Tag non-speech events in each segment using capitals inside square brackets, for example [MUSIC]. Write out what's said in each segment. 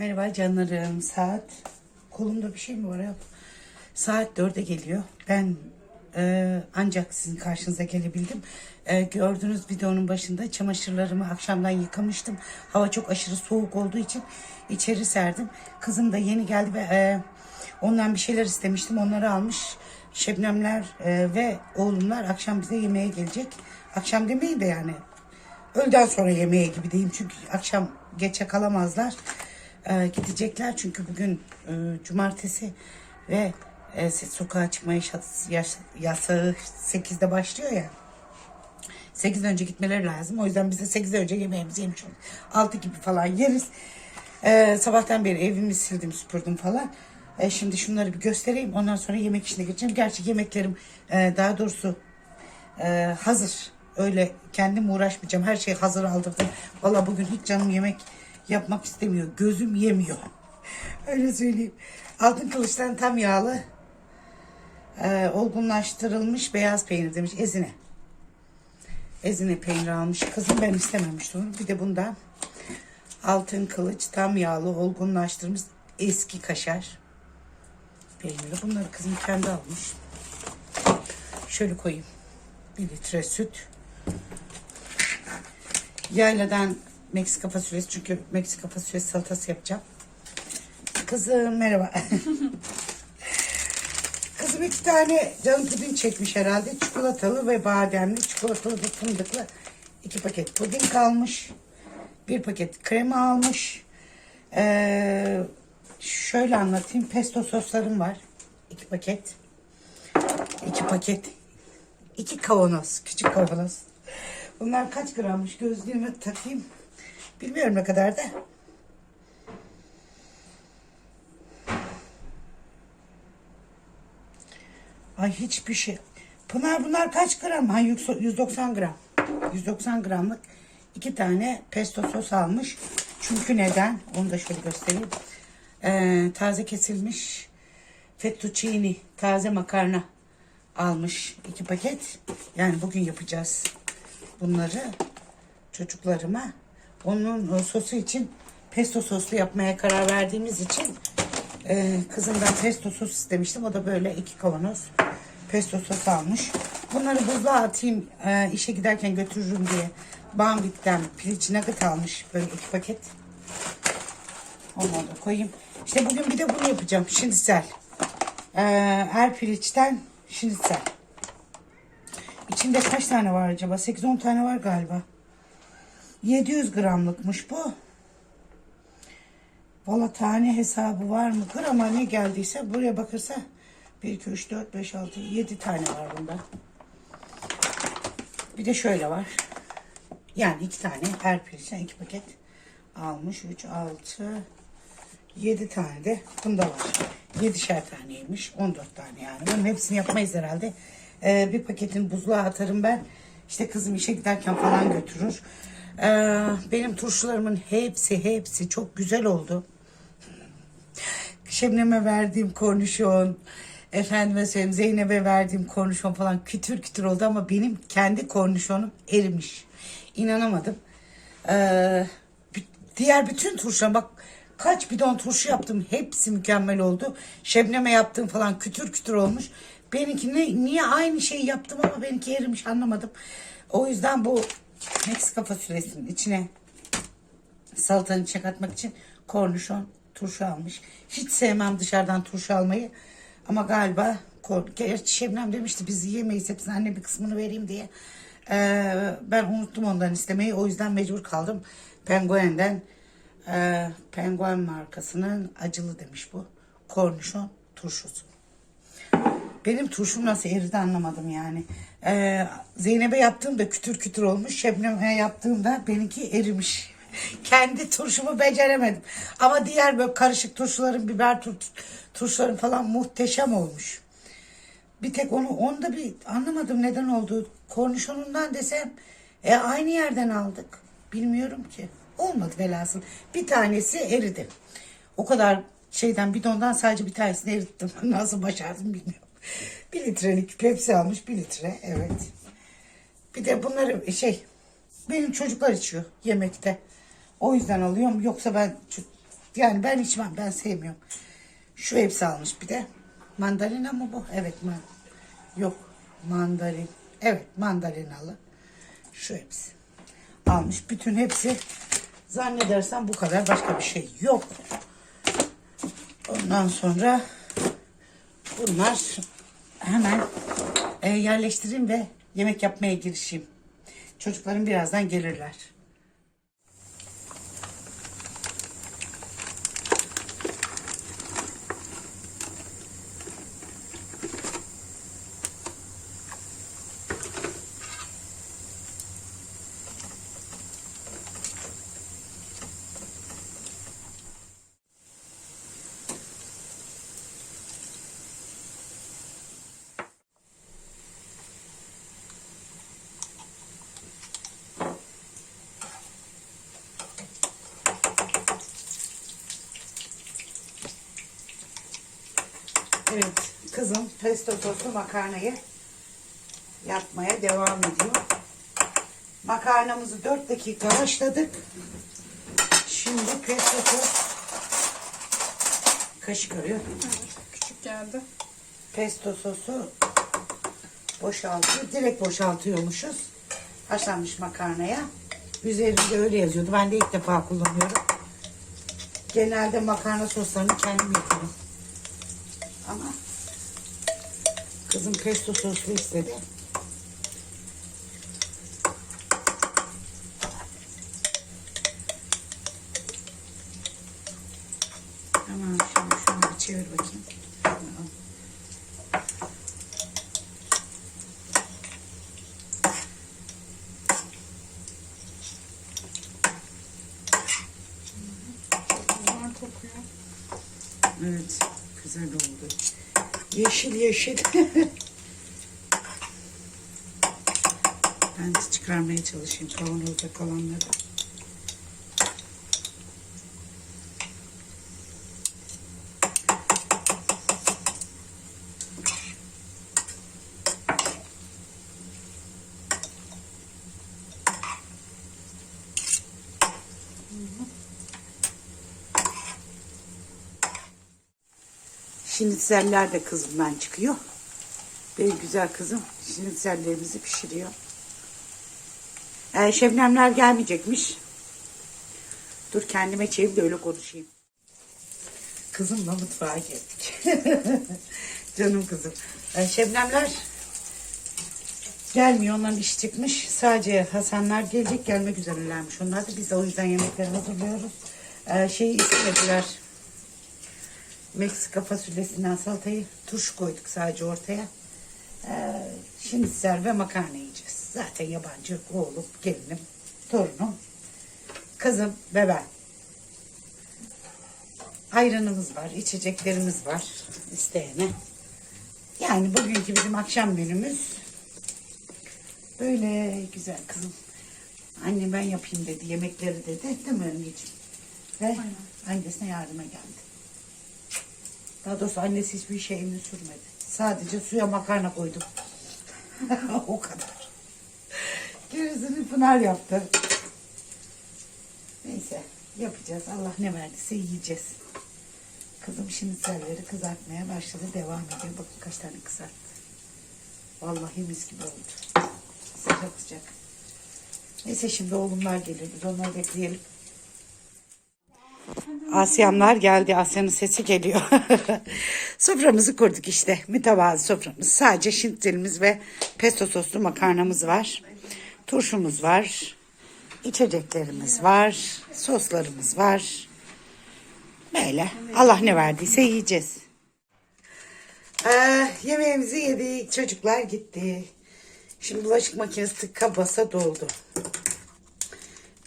Merhaba canlarım. Saat kolumda bir şey mi var ya? Saat dörde geliyor. Ben e, ancak sizin karşınıza gelebildim. E, gördüğünüz videonun başında çamaşırlarımı akşamdan yıkamıştım. Hava çok aşırı soğuk olduğu için içeri serdim. Kızım da yeni geldi ve e, ondan bir şeyler istemiştim. Onları almış. Şebnemler e, ve oğlumlar akşam bize yemeğe gelecek. Akşam demeyin de yani Öğleden sonra yemeğe gibi diyeyim çünkü akşam geçe kalamazlar. Ee, gidecekler çünkü bugün e, cumartesi ve e, sokağa çıkma yaş- yasağı 8'de başlıyor ya. 8'den önce gitmeleri lazım. O yüzden biz de 8'den önce yemeğimizi yemiş olduk. 6 gibi falan yeriz. Ee, sabahtan beri evimi sildim süpürdüm falan. Ee, şimdi şunları bir göstereyim. Ondan sonra yemek işine geçeceğim. Gerçi yemeklerim e, daha doğrusu ee, hazır. Öyle kendim uğraşmayacağım. Her şeyi hazır aldırdım. Valla bugün hiç canım yemek yapmak istemiyor. Gözüm yemiyor. Öyle söyleyeyim. Altın kılıçtan tam yağlı e, olgunlaştırılmış beyaz peynir demiş. Ezine. Ezine peynir almış. Kızım ben istememişti onu. Bir de bundan altın kılıç tam yağlı olgunlaştırılmış eski kaşar peyniri. Bunları kızım kendi almış. Şöyle koyayım. Bir litre süt. Yayladan Meksika fasulyesi çünkü Meksika fasulyesi salatası yapacağım. Kızım merhaba. [LAUGHS] Kızım iki tane canım puding çekmiş herhalde. Çikolatalı ve bademli, çikolatalı ve fındıklı iki paket puding almış. Bir paket krema almış. Ee, şöyle anlatayım. Pesto soslarım var. iki paket. İki paket. İki kavanoz. Küçük kavanoz. Bunlar kaç grammış? Gözlüğümü takayım. Bilmiyorum ne kadar da. Ay hiçbir şey. Pınar bunlar kaç gram? Ha 190 gram. 190 gramlık iki tane pesto sos almış. Çünkü neden? Onu da şöyle göstereyim. Ee, taze kesilmiş fettuccine, taze makarna almış iki paket. Yani bugün yapacağız bunları çocuklarıma. Onun o sosu için pesto soslu yapmaya karar verdiğimiz için e, kızımdan pesto sos istemiştim. O da böyle iki kavanoz pesto sos almış. Bunları buzluğa atayım e, işe giderken götürürüm diye. Bambit'ten piliç nugget almış böyle iki paket. Onları da koyayım. İşte bugün bir de bunu yapacağım. Şinisel. Ee, er piliçten şinisel. İçinde kaç tane var acaba? 8-10 tane var galiba. 700 gramlıkmış bu. Valla tane hesabı var mı? Grama ne geldiyse buraya bakırsa 1, 2, 3, 4, 5, 6, 7 tane var bunda. Bir de şöyle var. Yani iki tane her piliçten iki paket almış. 3, 6, 7 tane de bunda var. 7'şer taneymiş. 14 tane yani. Bunun hepsini yapmayız herhalde. Ee, bir paketin buzluğa atarım ben. İşte kızım işe giderken falan götürür. Ee, benim turşularımın hepsi hepsi çok güzel oldu. Şebnem'e verdiğim kornişon, efendime söyleyeyim Zeynep'e verdiğim kornişon falan kütür kütür oldu ama benim kendi kornişonum erimiş. İnanamadım. Ee, diğer bütün turşular bak kaç bidon turşu yaptım hepsi mükemmel oldu. Şebnem'e yaptığım falan kütür kütür olmuş. Benimki ne, niye aynı şeyi yaptım ama benimki erimiş anlamadım. O yüzden bu Meksika fasulyesinin içine salatanın içine için kornişon turşu almış. Hiç sevmem dışarıdan turşu almayı. Ama galiba gerçi Şebnem demişti biz yiyemeyiz hepsini anne bir kısmını vereyim diye. Ee, ben unuttum ondan istemeyi. O yüzden mecbur kaldım. Penguen'den e, Penguen markasının acılı demiş bu. Kornişon turşusu. Benim turşum nasıl eridi anlamadım yani. Ee, Zeynep'e yaptığımda kütür kütür olmuş. Şebnem'e yaptığımda benimki erimiş. [LAUGHS] Kendi turşumu beceremedim. Ama diğer böyle karışık turşuların, biber tur turşuların falan muhteşem olmuş. Bir tek onu, onu da bir anlamadım neden oldu. Kornişonundan desem e, aynı yerden aldık. Bilmiyorum ki. Olmadı velhasıl. Bir tanesi eridi. O kadar şeyden bidondan sadece bir tanesini erittim. [LAUGHS] Nasıl başardım bilmiyorum. [LAUGHS] Bir litrelik Pepsi almış bir litre evet. Bir de bunları şey benim çocuklar içiyor yemekte. O yüzden alıyorum. Yoksa ben Yani ben içmem. Ben sevmiyorum. Şu hepsi almış bir de. Mandalina mı bu? Evet. Man Yok. Mandalin. Evet. Mandalinalı. Şu hepsi. Almış. Bütün hepsi. Zannedersem bu kadar. Başka bir şey yok. Ondan sonra bunlar hemen e, yerleştireyim ve yemek yapmaya girişeyim. Çocuklarım birazdan gelirler. Evet, kızım pesto soslu makarnayı yapmaya devam ediyor. Makarnamızı 4 dakika haşladık. Şimdi pesto sos kaşık arıyor. Küçük geldi. Pesto sosu boşaltıyor. Direkt boşaltıyormuşuz. Haşlanmış makarnaya. Üzerinde öyle yazıyordu. Ben de ilk defa kullanıyorum. Genelde makarna soslarını kendim yapıyorum. Ama kızım pesto soslu istedi. Tamam şimdi şunu çevir bakayım. Evet, güzel oldu. Yeşil yeşil. ben de çıkarmaya çalışayım kavanozda kalanları. Şinitzeller de kızımdan çıkıyor. Benim güzel kızım şinitzellerimizi pişiriyor. Ee, şebnemler gelmeyecekmiş. Dur kendime çevirip de öyle konuşayım. Kızımla mutfağa geldik. [LAUGHS] Canım kızım. Ee, şebnemler gelmiyor. Onların iş çıkmış. Sadece Hasanlar gelecek. Gelmek üzerelermiş. Onlar da biz de o yüzden yemekleri hazırlıyoruz. Ee, şeyi istemediler. Meksika fasulyesinden salatayı turşu koyduk sadece ortaya. Ee, şimdi ser ve makarna yiyeceğiz. Zaten yabancı oğlum, gelinim, torunum, kızım ve ben. Ayranımız var, içeceklerimiz var isteyene. Yani bugünkü bizim akşam menümüz böyle güzel kızım. Anne ben yapayım dedi, yemekleri dedi. Değil mi anneciğim? Ve annesine yardıma geldi. Daha doğrusu annesi hiçbir şeyini sürmedi. Sadece suya makarna koydum. [LAUGHS] o kadar. Gerisini Pınar yaptı. Neyse yapacağız. Allah ne verdiyse yiyeceğiz. Kızım şimdi selleri kızartmaya başladı. Devam ediyor. Bakın kaç tane kızarttı. Vallahi mis gibi oldu. Sıcak sıcak. Neyse şimdi oğlumlar gelir. Biz onları bekleyelim. Asyamlar geldi. Asya'nın sesi geliyor. [LAUGHS] Soframızı kurduk işte. Mütevazı soframız. Sadece şinitzelimiz ve pesto soslu makarnamız var. Turşumuz var. İçeceklerimiz var. Soslarımız var. Böyle. Allah ne verdiyse yiyeceğiz. Ee, yemeğimizi yedik. Çocuklar gitti. Şimdi bulaşık makinesi tıka doldu.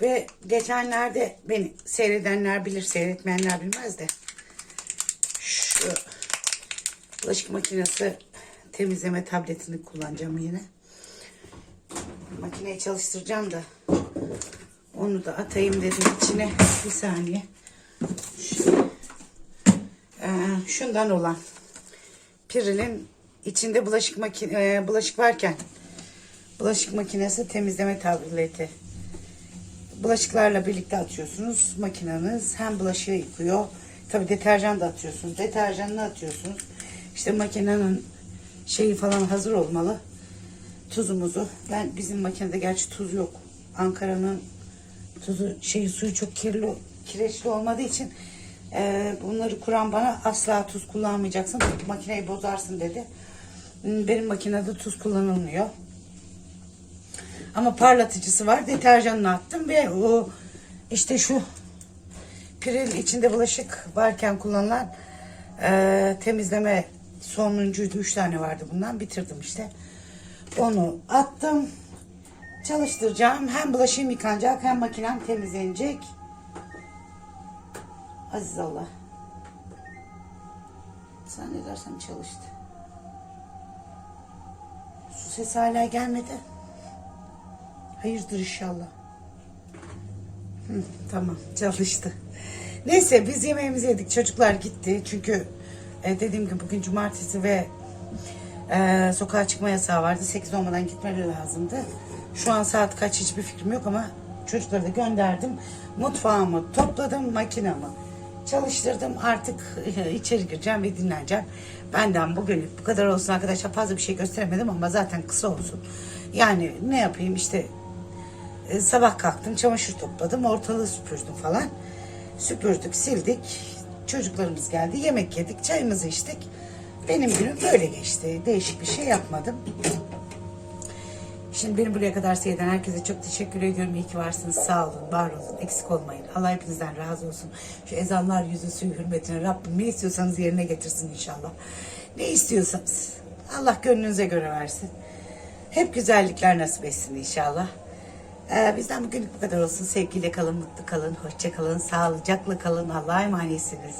Ve geçenlerde beni seyredenler bilir, seyretmeyenler bilmez de şu bulaşık makinesi temizleme tabletini kullanacağım yine. Makineyi çalıştıracağım da onu da atayım dedim içine. Bir saniye. Ee, şundan olan Piril'in içinde bulaşık makine bulaşık varken bulaşık makinesi temizleme tableti bulaşıklarla birlikte atıyorsunuz. Makineniz hem bulaşığı yıkıyor. Tabii deterjan da atıyorsunuz. Deterjanını atıyorsunuz. İşte makinenin şeyi falan hazır olmalı. Tuzumuzu. Ben bizim makinede gerçi tuz yok. Ankara'nın tuzu şeyi suyu çok kirli kireçli olmadığı için e, bunları kuran bana asla tuz kullanmayacaksın. Makineyi bozarsın dedi. Hmm, Benim makinede tuz kullanılmıyor. Ama parlatıcısı var. Deterjanını attım ve o işte şu piril içinde bulaşık varken kullanılan e, temizleme sonuncuydu. Üç tane vardı bundan. Bitirdim işte. Onu attım. Çalıştıracağım. Hem bulaşığım yıkanacak hem makinem temizlenecek. Aziz Allah. Sen ne dersen çalıştı. Su sesi hala gelmedi. Hayırdır inşallah. Hı, tamam çalıştı. Neyse biz yemeğimizi yedik. Çocuklar gitti. Çünkü e, dediğim gibi bugün cumartesi ve e, sokağa çıkma yasağı vardı. 8 olmadan gitmeleri lazımdı. Şu an saat kaç hiçbir fikrim yok ama çocukları da gönderdim. Mutfağımı topladım, makinamı çalıştırdım. Artık e, içeri gireceğim ve dinleneceğim. Benden bugünlük bu kadar olsun arkadaşlar. Fazla bir şey gösteremedim ama zaten kısa olsun. Yani ne yapayım işte e, sabah kalktım çamaşır topladım ortalığı süpürdüm falan. Süpürdük sildik. Çocuklarımız geldi yemek yedik çayımızı içtik. Benim günüm böyle geçti. Değişik bir şey yapmadım. Şimdi beni buraya kadar seyreden herkese çok teşekkür ediyorum. İyi ki varsınız. Sağ olun, var olun, eksik olmayın. Allah hepinizden razı olsun. Şu ezanlar yüzüsü hürmetine Rabbim ne istiyorsanız yerine getirsin inşallah. Ne istiyorsanız. Allah gönlünüze göre versin. Hep güzellikler nasip etsin inşallah. Ee, bizden bugünlük bu kadar olsun. Sevgiyle kalın, mutlu kalın, hoşça kalın, sağlıcakla kalın. Allah'a emanetsiniz.